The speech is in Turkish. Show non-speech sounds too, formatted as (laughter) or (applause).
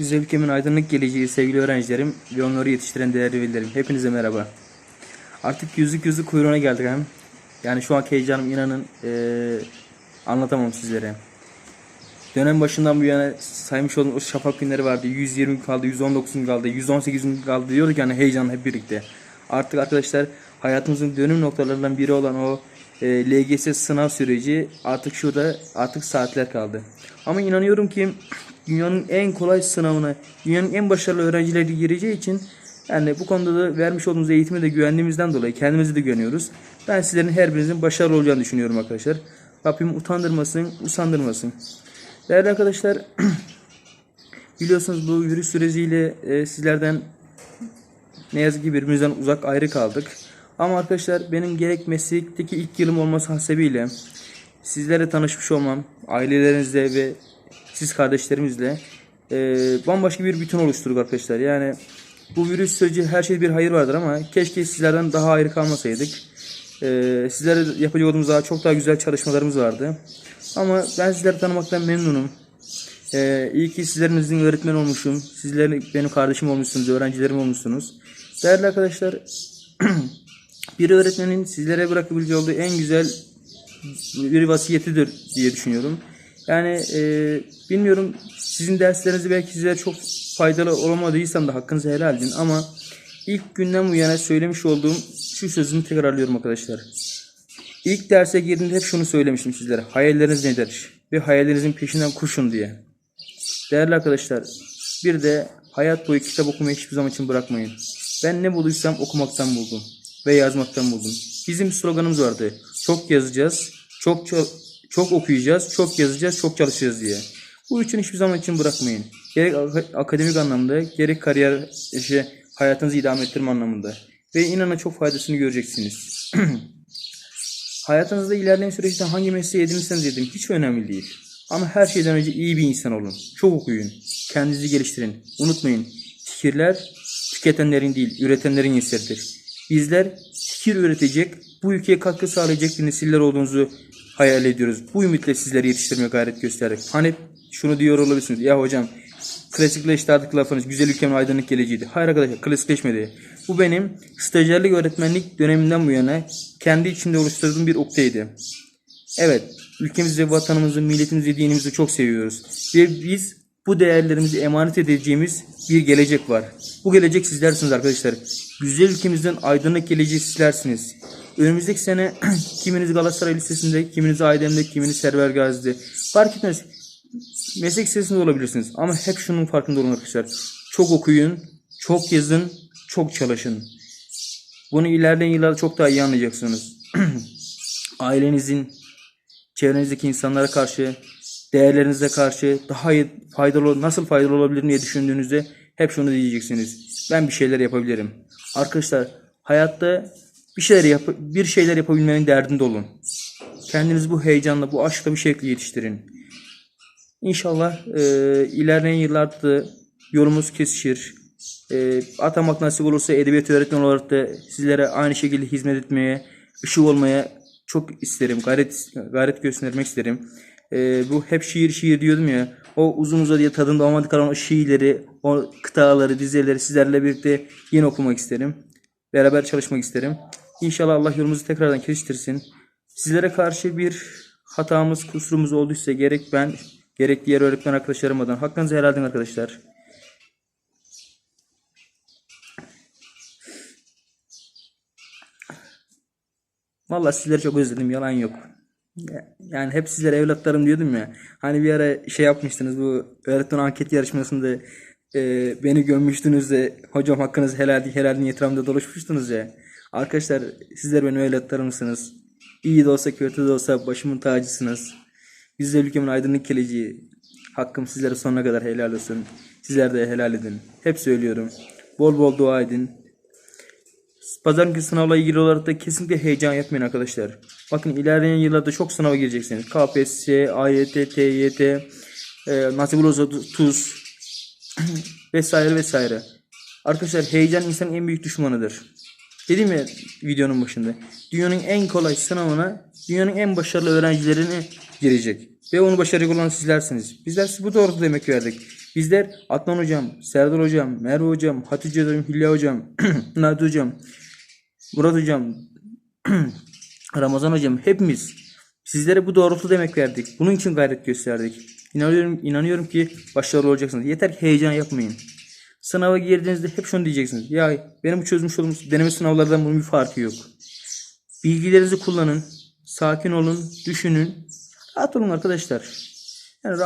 Güzel ülkemin aydınlık geleceği sevgili öğrencilerim ve onları yetiştiren değerli velilerim. Hepinize merhaba. Artık yüzük yüzük kuyruğuna geldik hem. Yani şu anki heyecanım inanın eee, anlatamam sizlere. Dönem başından bu yana saymış olduğum o şafak günleri vardı. 120 gün kaldı, 119 gün kaldı, 118 gün kaldı diyorduk yani heyecanla hep birlikte. Artık arkadaşlar hayatımızın dönüm noktalarından biri olan o e, LGS sınav süreci artık şurada artık saatler kaldı. Ama inanıyorum ki dünyanın en kolay sınavına, dünyanın en başarılı öğrencileri gireceği için yani bu konuda da vermiş olduğumuz eğitime de güvendiğimizden dolayı kendimize de güveniyoruz. Ben sizlerin her birinizin başarılı olacağını düşünüyorum arkadaşlar. Rabbim utandırmasın, usandırmasın. Değerli arkadaşlar, (clears throat) biliyorsunuz bu virüs süreciyle e, sizlerden ne yazık ki birbirimizden uzak ayrı kaldık. Ama arkadaşlar benim gerek meslekteki ilk yılım olması hasebiyle sizlerle tanışmış olmam, ailelerinizle ve siz kardeşlerimizle e, bambaşka bir bütün oluşturduk arkadaşlar. Yani bu virüs süreci her şey bir hayır vardır ama keşke sizlerden daha ayrı kalmasaydık. E, sizlere yapacak olduğumuz daha çok daha güzel çalışmalarımız vardı. Ama ben sizleri tanımaktan memnunum. Ee, iyi ki sizlerinizin öğretmen olmuşum. Sizler benim kardeşim olmuşsunuz, öğrencilerim olmuşsunuz. Değerli arkadaşlar, (clears throat) bir öğretmenin sizlere bırakabileceği olduğu en güzel bir vasiyetidir diye düşünüyorum. Yani e, bilmiyorum sizin derslerinizde belki sizlere çok faydalı olamadıysam da hakkınızı helal edin ama ilk günden bu yana söylemiş olduğum şu sözümü tekrarlıyorum arkadaşlar. İlk derse girdiğimde hep şunu söylemiştim sizlere. Hayalleriniz nedir? Ve hayallerinizin peşinden koşun diye. Değerli arkadaşlar, bir de hayat boyu kitap okumayı hiçbir zaman için bırakmayın. Ben ne bulduysam okumaktan buldum ve yazmaktan buldum. Bizim sloganımız vardı. Çok yazacağız, çok çok, okuyacağız, çok yazacağız, çok çalışacağız diye. Bu üçün hiçbir zaman için bırakmayın. Gerek ak- akademik anlamda, gerek kariyer işte hayatınızı idame ettirme anlamında. Ve inanın çok faydasını göreceksiniz. (clears throat) Hayatınızda ilerleyen süreçte hangi mesleği edinirseniz edin hiç önemli değil. Ama her şeyden önce iyi bir insan olun. Çok okuyun. Kendinizi geliştirin. Unutmayın. Fikirler tüketenlerin değil, üretenlerin eseridir. Bizler fikir üretecek, bu ülkeye katkı sağlayacak bir nesiller olduğunuzu hayal ediyoruz. Bu ümitle sizleri yetiştirmeye gayret gösterdik. Hani şunu diyor olabilirsiniz. Ya hocam klasikleşti artık lafınız. Güzel ülkemin aydınlık geleceğiydi. Hayır arkadaşlar klasikleşmedi. Bu benim stajyerlik öğretmenlik döneminden bu yana kendi içinde oluşturduğum bir ukteydi. Evet, ülkemizi, vatanımızı, milletimizi, dinimizi çok seviyoruz. Ve biz bu değerlerimizi emanet edeceğimiz bir gelecek var. Bu gelecek sizlersiniz arkadaşlar. Güzel ülkemizden aydınlık geleceği sizlersiniz. Önümüzdeki sene (clears throat) kiminiz Galatasaray Lisesi'nde, kiminiz Aydem'de, kiminiz Server Gazi'de. Fark etmez. Meslek lisesinde olabilirsiniz. Ama hep şunun farkında olun arkadaşlar. Çok okuyun, çok yazın, çok çalışın. Bunu ilerleyen yıllarda çok daha iyi anlayacaksınız. (clears throat) Ailenizin, çevrenizdeki insanlara karşı, değerlerinize karşı daha iyi faydalı nasıl faydalı olabilir diye düşündüğünüzde hep şunu diyeceksiniz. Ben bir şeyler yapabilirim. Arkadaşlar hayatta bir şeyler yap bir şeyler yapabilmenin derdinde olun. Kendinizi bu heyecanla, bu aşkla bir şekilde yetiştirin. İnşallah e, ilerleyen yıllarda da yolumuz kesişir. E, atamak nasip olursa edebiyat öğretmeni olarak da sizlere aynı şekilde hizmet etmeye, ışık olmaya çok isterim. Gayret, gayret göstermek isterim. E, bu hep şiir şiir diyordum ya. O uzun uzadıya tadında olmadı kalan o şiirleri, o kıtaları, dizeleri sizlerle birlikte yine okumak isterim. Beraber çalışmak isterim. İnşallah Allah yolumuzu tekrardan kesiştirsin. Sizlere karşı bir hatamız, kusurumuz olduysa gerek ben, gerek diğer öğretmen arkadaşlarım adına hakkınızı helal edin arkadaşlar. Vallahi sizleri çok özledim yalan yok. Ya- Yani hep sizlere evlatlarım diyordum ya. Hani bir ara şey yapmıştınız bu öğretmen anket yarışmasında e, beni gömmüştünüz de hocam hakkınızı helal helal niyetramda doluşmuştunuz ya. Arkadaşlar sizler benim evlatlarımsınız. İyi de olsa kötü de olsa başımın tacısınız. Güzel ülkemin aydınlık geleceği. Hakkım sizlere sonuna kadar helal olsun. Sizler de helal edin. Hep söylüyorum. Bol bol dua edin. Pazar günü sınavla ilgili olarak da kesinlikle heyecan yapmayın arkadaşlar. Bakın ilerleyen yıllarda çok sınava gireceksiniz. KPSS, AYT, TYT, e, nasip olursa (clears throat) vesaire vesaire. Arkadaşlar heyecan insanın en büyük düşmanıdır. Dedim ya videonun başında. Dünyanın en kolay sınavına dünyanın en başarılı öğrencilerini girecek. Ve onu başaracak olan sizlersiniz. Bizler size bu doğrultuda emek verdik. Bizler Adnan Hocam, Serdar Hocam, Merve Hocam, Hatice Hocam, Hülya Hocam, (clears throat) Nadi Hocam, Murat Hocam, (clears throat) Ramazan Hocam hepimiz sizlere bu doğrultuda demek verdik. Bunun için gayret gösterdik. İnanıyorum, inanıyorum ki başarılı olacaksınız. Yeter ki heyecan yapmayın. Sınava girdiğinizde hep şunu diyeceksiniz. Ya benim bu çözmüş olduğum deneme sınavlardan bunun bir farkı yok. Bilgilerinizi kullanın. Sakin olun. Düşünün. Rahat olun arkadaşlar.